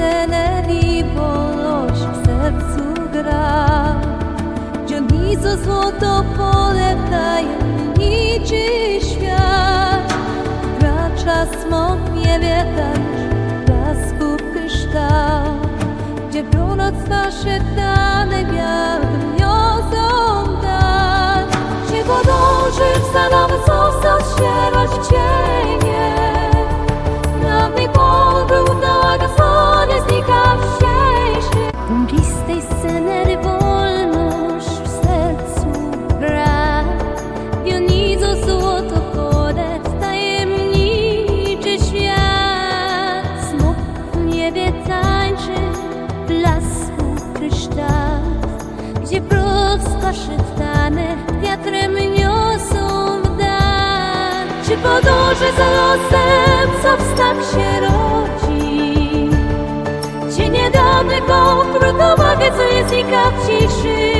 scenerii wolność w sercu gra. Dionizo złoto pole tajemniczy świat. Gracza smok nie wie tańcz blasku kryształ. Gdzie północ nasze dane wiatr szytane wiatrem niosą w dal. Czy podąży za losem, co w snach się rodzi? one go, krótko mogę, co jest ciekawniejszy.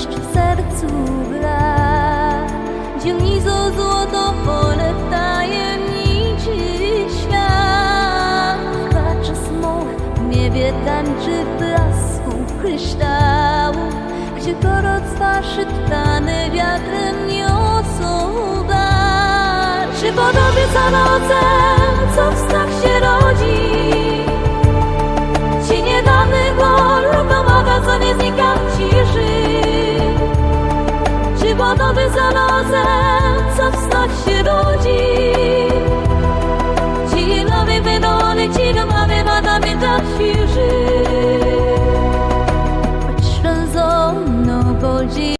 wolność w sercu gra. Dionizo złoto pole tajemniczy świat. Kracze smok w niebie tańczy w blasku kryształu. Gdzie proroctwa szytane wiatrem niosą Czy